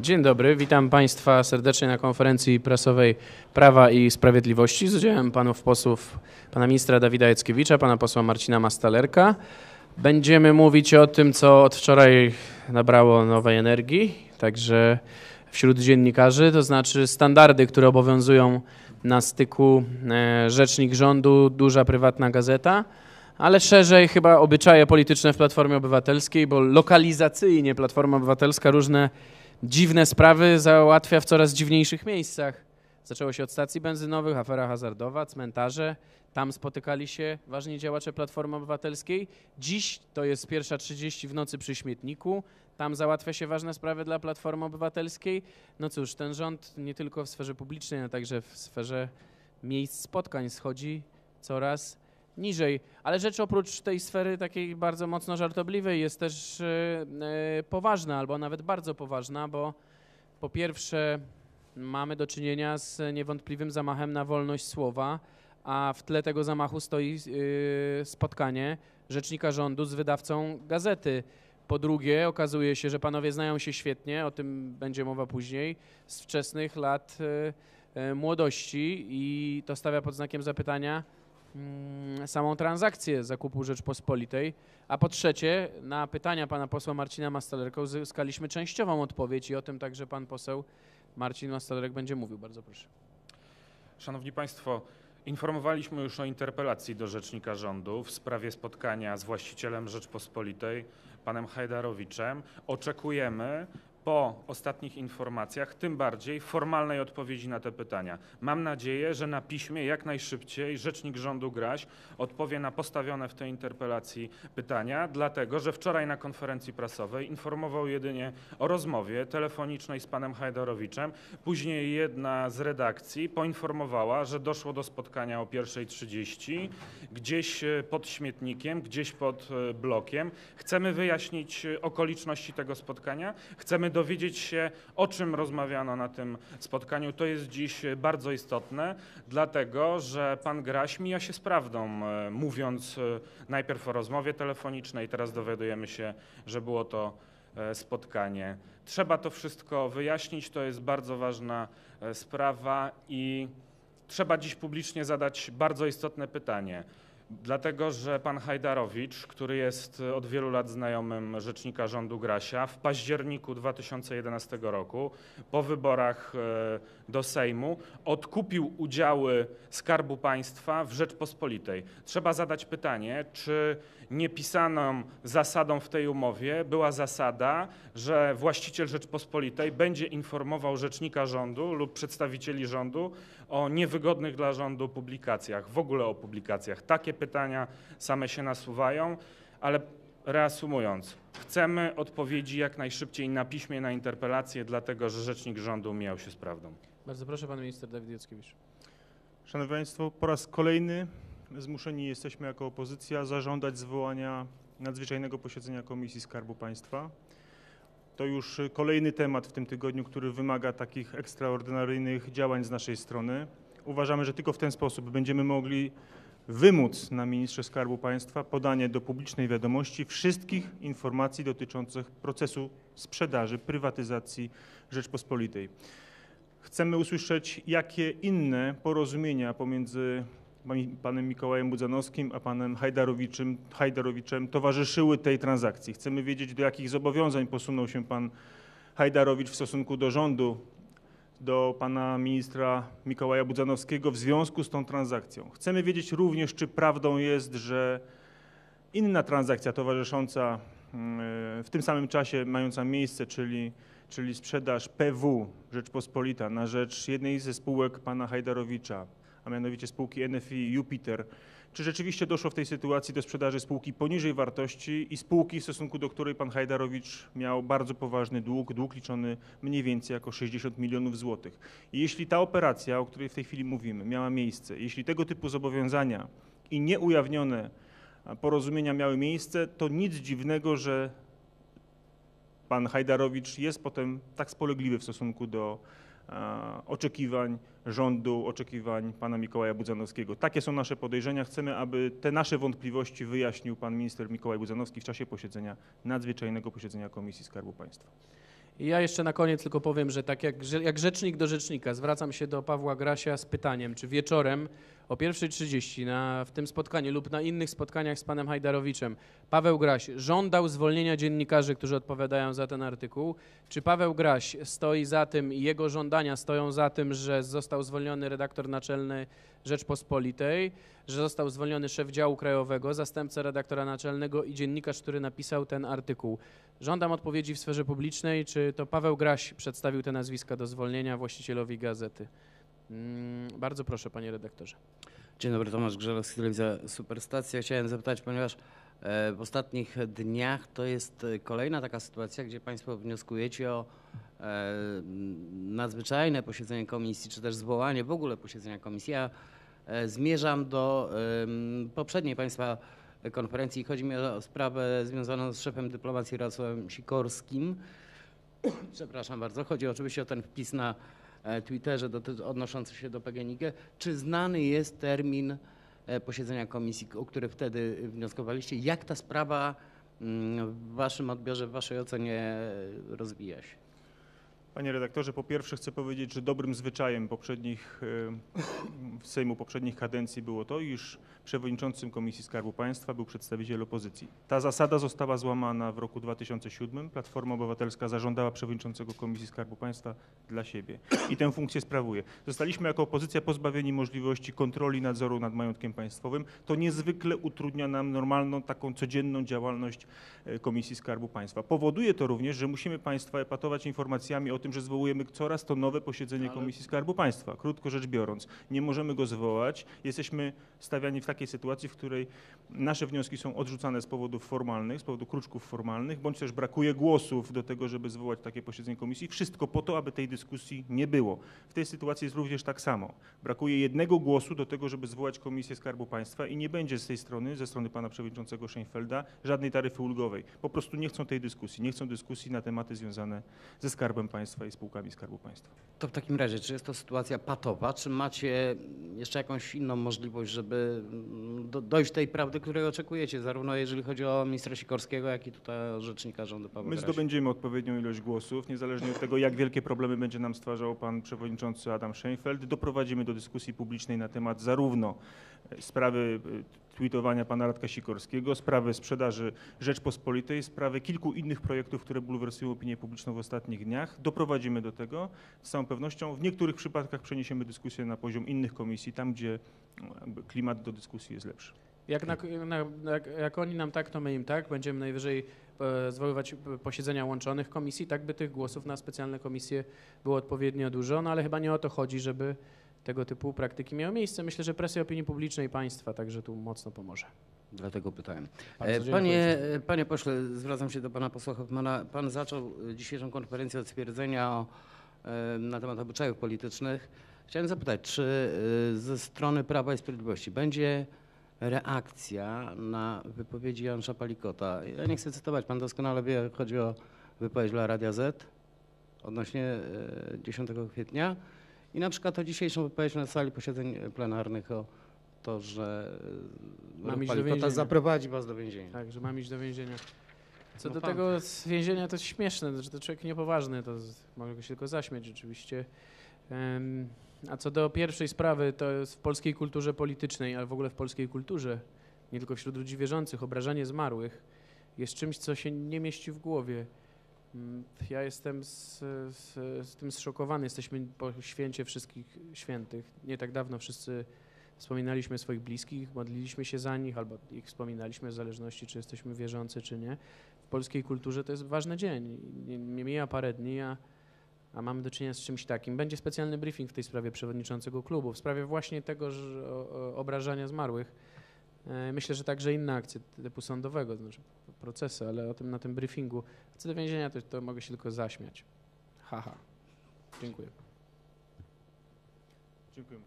Dzień dobry, witam Państwa serdecznie na konferencji prasowej Prawa i Sprawiedliwości z udziałem panów posłów, pana ministra Dawida Jackiewicza, pana posła Marcina Mastalerka. Będziemy mówić o tym, co od wczoraj nabrało nowej energii, także wśród dziennikarzy, to znaczy standardy, które obowiązują na styku e, rzecznik rządu, duża prywatna gazeta, ale szerzej chyba obyczaje polityczne w Platformie Obywatelskiej, bo lokalizacyjnie Platforma Obywatelska różne dziwne sprawy załatwia w coraz dziwniejszych miejscach. Zaczęło się od stacji benzynowych, afera hazardowa, cmentarze. Tam spotykali się ważni działacze Platformy Obywatelskiej. Dziś to jest pierwsza 30 w nocy przy śmietniku. Tam załatwia się ważne sprawy dla Platformy Obywatelskiej. No cóż, ten rząd nie tylko w sferze publicznej, ale także w sferze miejsc spotkań schodzi coraz niżej. Ale rzecz oprócz tej sfery takiej bardzo mocno żartobliwej jest też e, e, poważna, albo nawet bardzo poważna, bo po pierwsze mamy do czynienia z niewątpliwym zamachem na wolność słowa, a w tle tego zamachu stoi e, spotkanie rzecznika rządu z wydawcą gazety. Po drugie, okazuje się, że panowie znają się świetnie, o tym będzie mowa później, z wczesnych lat młodości i to stawia pod znakiem zapytania, samą transakcję zakupu Rzeczpospolitej, a po trzecie na pytania pana posła Marcina Mastalerka uzyskaliśmy częściową odpowiedź i o tym także pan poseł Marcin Mastalerek będzie mówił. Bardzo proszę. Szanowni Państwo, informowaliśmy już o interpelacji do rzecznika rządu w sprawie spotkania z właścicielem Rzeczpospolitej, panem Hajdarowiczem. Oczekujemy po ostatnich informacjach, tym bardziej formalnej odpowiedzi na te pytania. Mam nadzieję, że na piśmie jak najszybciej rzecznik rządu Graś odpowie na postawione w tej interpelacji pytania, dlatego że wczoraj na konferencji prasowej informował jedynie o rozmowie telefonicznej z panem Hajdorowiczem. Później jedna z redakcji poinformowała, że doszło do spotkania o 1.30 gdzieś e, pod śmietnikiem, gdzieś pod e, blokiem. Chcemy wyjaśnić e, okoliczności tego spotkania. Chcemy dowiedzieć się, o czym rozmawiano na tym spotkaniu. To jest dziś bardzo istotne, dlatego że pan Graś mija się z prawdą, e, mówiąc e, najpierw o rozmowie telefonicznej, teraz dowiadujemy się, że było to e, spotkanie. Trzeba to wszystko wyjaśnić, to jest bardzo ważna sprawa i trzeba dziś publicznie zadać bardzo istotne pytanie. Dlatego, że pan Hajdarowicz, który jest od wielu lat znajomym rzecznika rządu Grasia, w październiku 2011 roku po wyborach e, do Sejmu odkupił udziały Skarbu Państwa w Rzeczpospolitej. Trzeba zadać pytanie, czy niepisaną zasadą w tej umowie była zasada, że właściciel Rzeczpospolitej będzie informował rzecznika rządu lub przedstawicieli rządu o niewygodnych dla rządu publikacjach, w ogóle o publikacjach. Takie pytania same się nasuwają, ale reasumując, chcemy odpowiedzi jak najszybciej na piśmie na interpelację, dlatego że rzecznik rządu miał się z prawdą. Bardzo proszę, pan minister Dawid Jackiewicz. Szanowni Państwo, po raz kolejny zmuszeni jesteśmy jako opozycja zażądać zwołania nadzwyczajnego posiedzenia Komisji Skarbu Państwa. To już kolejny temat w tym tygodniu, który wymaga takich ekstraordynaryjnych działań z naszej strony. Uważamy, że tylko w ten sposób będziemy mogli wymóc na ministrze Skarbu Państwa podanie do publicznej wiadomości wszystkich informacji dotyczących procesu sprzedaży, prywatyzacji Rzeczpospolitej. Chcemy usłyszeć, jakie inne porozumienia pomiędzy panem Mikołajem Budzanowskim, a panem Hajdarowiczem, Hajdarowiczem towarzyszyły tej transakcji. Chcemy wiedzieć, do jakich zobowiązań posunął się pan Hajdarowicz w stosunku do rządu, do pana ministra Mikołaja Budzanowskiego w związku z tą transakcją. Chcemy wiedzieć również, czy prawdą jest, że inna transakcja towarzysząca mm, w tym samym czasie mająca miejsce, czyli, czyli sprzedaż PW Rzeczpospolita na rzecz jednej ze spółek pana Hajdarowicza, a mianowicie spółki NFI Jupiter. Czy rzeczywiście doszło w tej sytuacji do sprzedaży spółki poniżej wartości i spółki, w stosunku do której pan Hajdarowicz miał bardzo poważny dług, dług liczony mniej więcej jako 60 milionów złotych. I jeśli ta operacja, o której w tej chwili mówimy, miała miejsce, jeśli tego typu zobowiązania i nieujawnione porozumienia miały miejsce, to nic dziwnego, że pan Hajdarowicz jest potem tak spolegliwy w stosunku do oczekiwań rządu, oczekiwań pana Mikołaja Budzanowskiego. Takie są nasze podejrzenia. Chcemy, aby te nasze wątpliwości wyjaśnił pan minister Mikołaj Budzanowski w czasie posiedzenia, nadzwyczajnego posiedzenia Komisji Skarbu Państwa. Ja jeszcze na koniec tylko powiem, że tak jak, jak rzecznik do rzecznika zwracam się do Pawła Grasia z pytaniem, czy wieczorem o 1.30 na, w tym spotkaniu lub na innych spotkaniach z panem Hajdarowiczem Paweł Graś żądał zwolnienia dziennikarzy, którzy odpowiadają za ten artykuł. Czy Paweł Graś stoi za tym i jego żądania stoją za tym, że został zwolniony redaktor naczelny Rzeczpospolitej, że został zwolniony szef działu krajowego, zastępca redaktora naczelnego i dziennikarz, który napisał ten artykuł? Żądam odpowiedzi w sferze publicznej, czy to Paweł Graś przedstawił te nazwiska do zwolnienia właścicielowi gazety. Mm, bardzo proszę, panie redaktorze. Dzień dobry, Tomasz Grzelowski, Telewizja Superstacja. Chciałem zapytać, ponieważ e, w ostatnich dniach to jest e, kolejna taka sytuacja, gdzie Państwo wnioskujecie o e, nadzwyczajne posiedzenie komisji, czy też zwołanie w ogóle posiedzenia komisji. Ja zmierzam do poprzedniej Państwa konferencji. Chodzi mi o sprawę związaną z szefem dyplomacji Racławem Sikorskim. Przepraszam bardzo. Chodzi oczywiście o ten wpis na Twitterze doty- odnoszący się do PGNiG. Czy znany jest termin e, posiedzenia komisji, o który wtedy wnioskowaliście? Jak ta sprawa mm, w Waszym odbiorze, w Waszej ocenie e, rozwija się? Panie redaktorze, po pierwsze chcę powiedzieć, że dobrym zwyczajem poprzednich e, Sejmu poprzednich kadencji było to, iż przewodniczącym Komisji Skarbu Państwa był przedstawiciel opozycji. Ta zasada została złamana w roku 2007. Platforma Obywatelska zażądała przewodniczącego Komisji Skarbu Państwa dla siebie i tę funkcję sprawuje. Zostaliśmy jako opozycja pozbawieni możliwości kontroli nadzoru nad majątkiem państwowym. To niezwykle utrudnia nam normalną, taką codzienną działalność e, Komisji Skarbu Państwa. Powoduje to również, że musimy Państwa epatować informacjami o tym, że zwołujemy coraz to nowe posiedzenie Komisji Skarbu Państwa. Krótko rzecz biorąc, nie możemy go zwołać. Jesteśmy stawiani w takiej sytuacji, w której nasze wnioski są odrzucane z powodów formalnych, z powodu kruczków formalnych, bądź też brakuje głosów do tego, żeby zwołać takie posiedzenie komisji. Wszystko po to, aby tej dyskusji nie było. W tej sytuacji jest również tak samo. Brakuje jednego głosu do tego, żeby zwołać Komisję Skarbu Państwa i nie będzie z tej strony, ze strony pana przewodniczącego Scheinfelda, żadnej taryfy ulgowej. Po prostu nie chcą tej dyskusji. Nie chcą dyskusji na tematy związane ze Skarbem Państwa i spółkami Skarbu Państwa. To w takim razie, czy jest to sytuacja patowa, czy macie jeszcze jakąś inną możliwość, żeby mm, do, dojść do tej prawdy, której oczekujecie, zarówno jeżeli chodzi o ministra Sikorskiego, jak i tutaj o rzecznika rządu Pawła My zdobędziemy odpowiednią ilość głosów, niezależnie od tego, jak wielkie problemy będzie nam stwarzał pan przewodniczący Adam Scheinfeld. Doprowadzimy do dyskusji publicznej na temat zarówno e, sprawy e, tweetowania pana Radka Sikorskiego, sprawy sprzedaży Rzeczpospolitej, sprawy kilku innych projektów, które bulwersują opinię publiczną w ostatnich dniach. Doprowadzimy do tego z całą pewnością. W niektórych przypadkach przeniesiemy dyskusję na poziom innych komisji, tam gdzie no, klimat do dyskusji jest lepszy. Jak, na, na, jak, oni nam tak, to my im tak. Będziemy najwyżej e, zwoływać p- posiedzenia łączonych komisji, tak by tych głosów na specjalne komisje było odpowiednio dużo, no ale chyba nie o to chodzi, żeby tego typu praktyki miały miejsce. Myślę, że presja opinii publicznej państwa także tu mocno pomoże. Dlatego pytałem. E. Panie, e, panie pośle, zwracam się do pana posła Hoffmana. Pan zaczął dzisiejszą konferencję od stwierdzenia o, e, na temat obyczajów politycznych. Chciałem zapytać, czy ze strony Prawa i Sprawiedliwości będzie reakcja na wypowiedzi Jansza Palikota? Ja nie chcę cytować, pan doskonale wie, chodzi o wypowiedź dla Radia Z odnośnie e, 10 kwietnia i na przykład o dzisiejszą wypowiedź na sali posiedzeń plenarnych o to, że e, Mam iść do więzienia. zaprowadzi was do więzienia. Tak, że mam iść do więzienia. Co No do pan- tego z więzienia to śmieszne, że to człowiek niepoważny, to z, mogę się tylko zaśmiać oczywiście. Em, a co do pierwszej sprawy, to jest w polskiej kulturze politycznej, ale w ogóle w polskiej kulturze, nie tylko wśród ludzi wierzących, obrażanie zmarłych jest czymś, co się nie mieści w głowie. Mm, Ja jestem z, z, z tym zszokowany. Jesteśmy po święcie wszystkich świętych. Nie tak dawno wszyscy wspominaliśmy swoich bliskich, modliliśmy się za nich, albo ich wspominaliśmy w zależności, czy jesteśmy wierzący, czy nie. W polskiej kulturze to jest ważny dzień. Nie, mija parę dni, a, a mamy do czynienia z czymś takim. Będzie specjalny briefing w tej sprawie przewodniczącego klubu, w sprawie właśnie tego że, o, obrażania zmarłych. E, Myślę, że także inne akcje typu sądowego, to znaczy procesy, ale o tym na tym briefingu. Co do więzienia, to, to mogę się tylko zaśmiać. Haha. Dziękuję. Dziękuję.